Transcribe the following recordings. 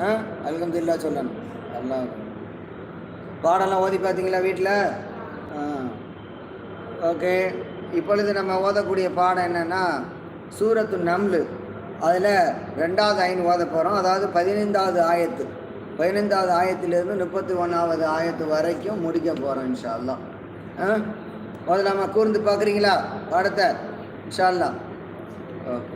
ஆ? தில்லா சொல்லணும். எல்லாம் பாடம்லாம் ஓதி பார்த்தீங்களா வீட்டில்? ஓகே. இப்பொழுது நம்ம ஓதக்கூடிய பாடம் என்னென்னா சூரத்து நம்லு. அதில் ரெண்டாவது ஐன் ஓத போகிறோம் அதாவது பதினைந்தாவது ஆயத்து. பதினைந்தாவது ஆயத்திலிருந்து முப்பத்தி ஒன்றாவது ஆயத்து வரைக்கும் முடிக்க போகிறோம் இன்ஷால்லாம் ஆ? முதல்ல நம்ம கூர்ந்து பார்க்குறீங்களா? பாடத்தை? இன்ஷால்லாம் ஓகே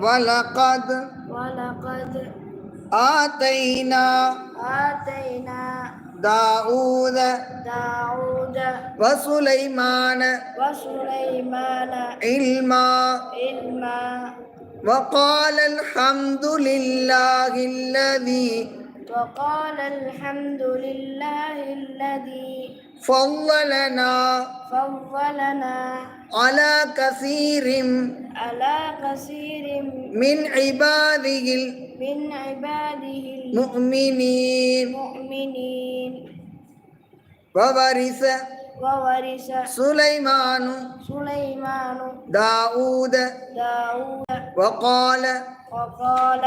ولقد ولقد آتينا آتينا داود داود وسليمان وسليمان علما علما. وقال الحمد لله الذي وقال الحمد لله الذي فضلنا فضلنا على كثير على كثير من عباده من عباده المؤمنين المؤمنين وورث وورث سليمان سليمان داود داود وقال وقال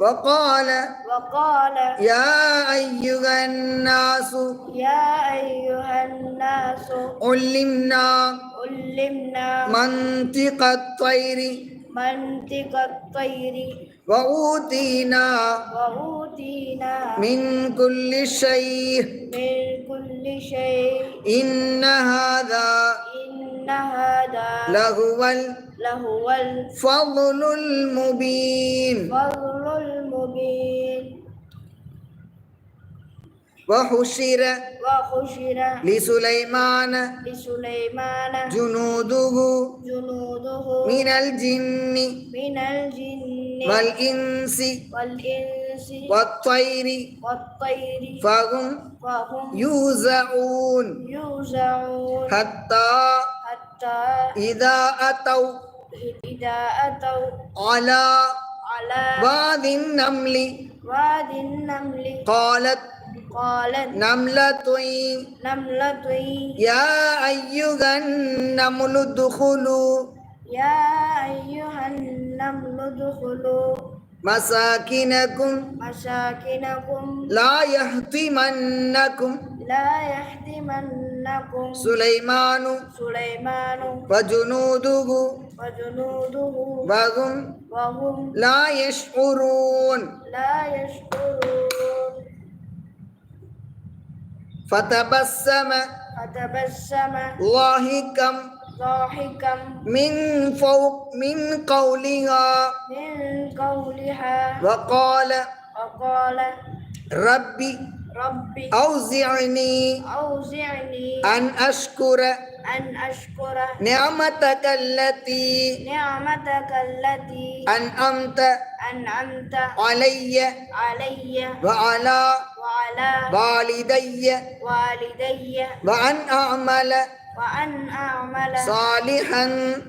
وقال وقال يا أيها الناس يا أيها الناس علمنا علمنا منطق الطير منطق الطير وأوتينا وأوتينا من كل شيء من كل شيء إن هذا إن هذا لهو لهو الفضل المبين. الفضل المبين. وحشر وحشر لسليمان لسليمان جنوده جنوده من الجن من الجن والإنس والإنس والطير والطير فهم فهم يوزعون. يوزعون. حتى إذا أتوا إذا أتوا على على واد النمل واد النمل قالت قالت نملة نملة يا أيها النمل ادخلوا يا أيها النمل ادخلوا مساكنكم مساكنكم لا يهتمنكم لا يحتمنكم سليمان سليمان وجنوده وجنوده وهم وهم لا يشعرون لا يشعرون فتبسم فتبسم ضاحكا ضاحكا من فوق من قولها من قولها وقال وقال ربي ربي. أوزعني أوزعني أن أشكر أن أشكر نعمتك التي نعمتك التي أنعمت أنعمت علي علي وعلى وعلى والدي والدي وأن أعمل وأن أعمل صالحا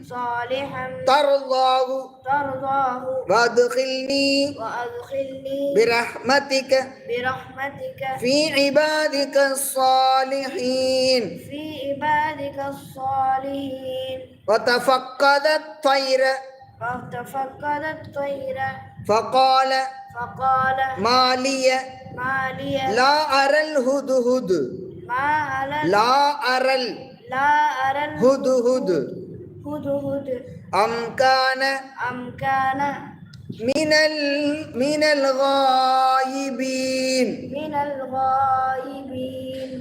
صالحا ترضاه. ترضاه. وأدخلني وأدخلني برحمتك برحمتك. في عبادك الصالحين. في عبادك الصالحين. وتفقد الطير. فافتفقد الطير. فقال فقال ما لي؟ ما لي؟ لا أرى الهدهد. ما على لا أرى لا أرى الهدهد أم كان أم كان من ال من الغائبين. من الغائبين.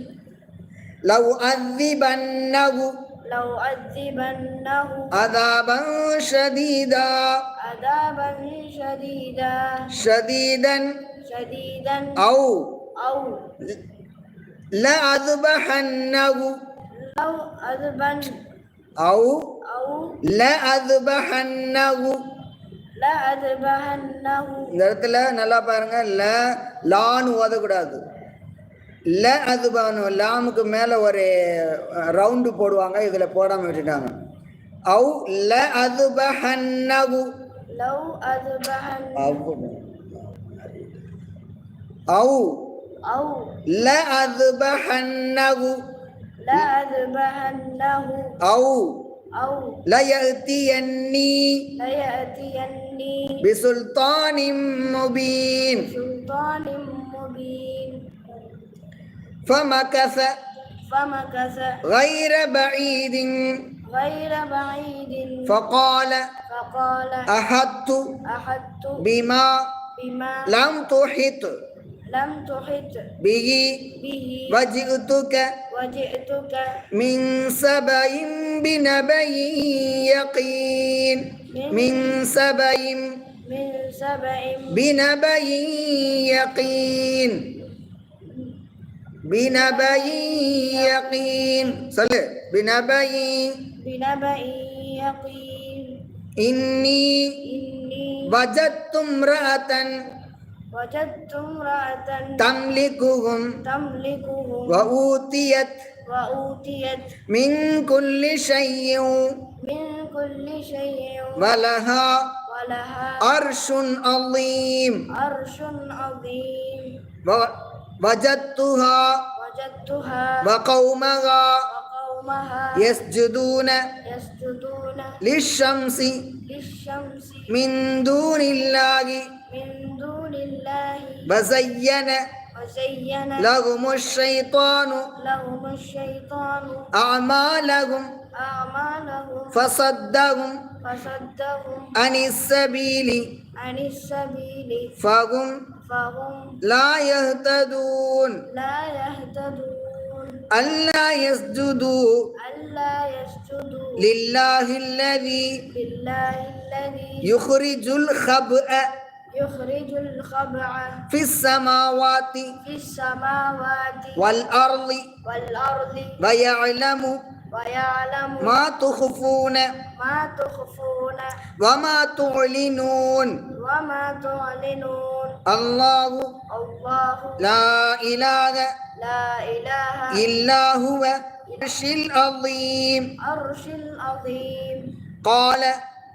لو أذبنه لو أذبنه. عذابا شديدا. عذابا شديدا. شديدا شديدا. أو أو لأذبحنه. أو லஅதுபஹன்னஹு லஅதுபஹன்னஹு இந்த இடத்துல நல்லா பாருங்க ல லான் ஓதக்கூடாது. ல அதுபஹனு லாமுக்கு மேலே ஒரு ரவுண்டு போடுவாங்க இதில் போடாமல் விட்டுட்டாங்க. அவு ல அதுபஹன்னஹு லவ் அதுபஹன்னஹு அவு. அவு. ல அதுபஹன்னஹு لأذبحنه أو أو ليأتيني ليأتيني بسلطان مبين. بسلطان مبين. فمكث فمكث غير بعيد. غير بعيد. فقال فقال أحط أحط بما بما لم تحط. lam tuhit bihi. bihi. Waji'tuka waji'tuka min sabain binabayin yaqin. Min sabain min sabain binabayin yaqin. Binabayin yaqin. Sale binabayin binabayin yaqin. Inni inni wajadtum ra'atan. وجدت امرأة تملكهم تملكهم وأوتيت وأوتيت من كل شيء من كل شيء ولها ولها عرش عظيم عرش عظيم و- وجدتها وجدتها وقومها وقومها يسجدون يسجدون للشمس للشمس من دون الله من دون الله وزين وزين لهم الشيطان لهم الشيطان أعمالهم أعمالهم فصدهم فصدهم عن السبيل عن السبيل فهم فهم لا يهتدون لا يهتدون ألا يسجدوا ألا يسجدوا لله الذي لله الذي يخرج الخبأ يخرج الخبع في السماوات في السماوات والأرض والأرض ويعلم ويعلم ما تخفون ما تخفون وما تعلنون وما تعلنون الله الله لا إله لا إله إلا هو العرش العظيم. عرش العظيم. قال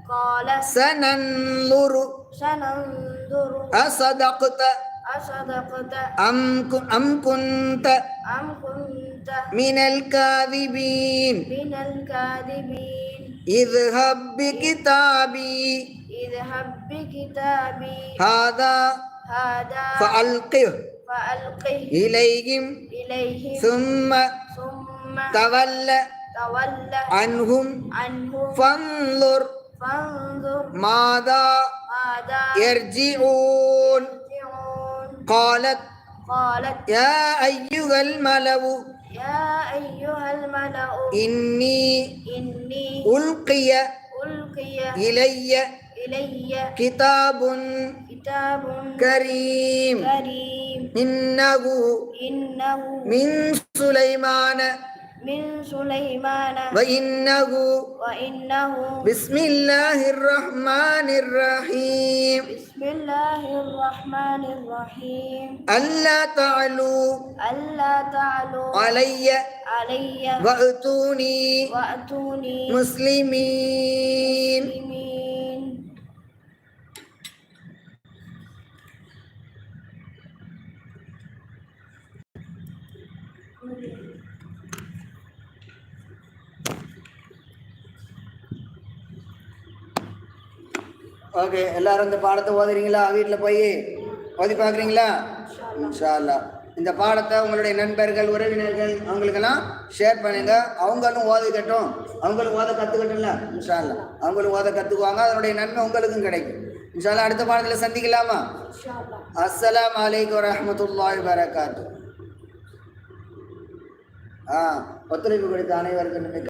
قال سننظر سننظر أصدقت. أصدقت. أم أم كنت. أم كنت. من الكاذبين. من الكاذبين. اذهب بكتابي. اذهب بكتابي. هذا هذا فألقه. فألقه. إليهم. إليهم. ثم ثم تول تولى عنهم. عنهم. فانظر. فانظر ماذا ماذا يرجعون يرجعون قالت قالت يا أيها الملأ يا أيها الملأ إني إني ألقي ألقي إلي إلي كتاب كتاب كريم كريم إنه إنه من سليمان من سليمان. وإنه وإنه بسم الله الرحمن الرحيم. بسم الله الرحمن الرحيم. ألا تعلوا ألا تعلوا علي علي وأتوني وأتوني مسلمين. مسلمين. Okay எல்லாரும் இந்த பாடத்தை ஓதுறீங்களா? வீட்டில் போய் ஓதி பார்க்குறீங்களா? இன்ஷா அல்லா இந்த பாடத்தை உங்களுடைய நண்பர்கள் உறவினர்கள் அவங்களுக்கெல்லாம் ஷேர் பண்ணுங்கள் அவங்களும் ஓதிக்கட்டும். அவங்களும் ஓத கற்றுக்கட்டும்ல இன்ஷா அல்லா அவங்களும் ஓத கற்றுக்குவாங்க அதனுடைய நன்மை உங்களுக்கும் கிடைக்கும். இன்ஷால்லா அடுத்த பாடத்தில் சந்திக்கலாமா? அஸ்லாம் வலைக்கம் வரமத்துல்லாய் வரகாத்து ஆ ஒத்துழைப்பு கொடுத்த அனைவருக்கும்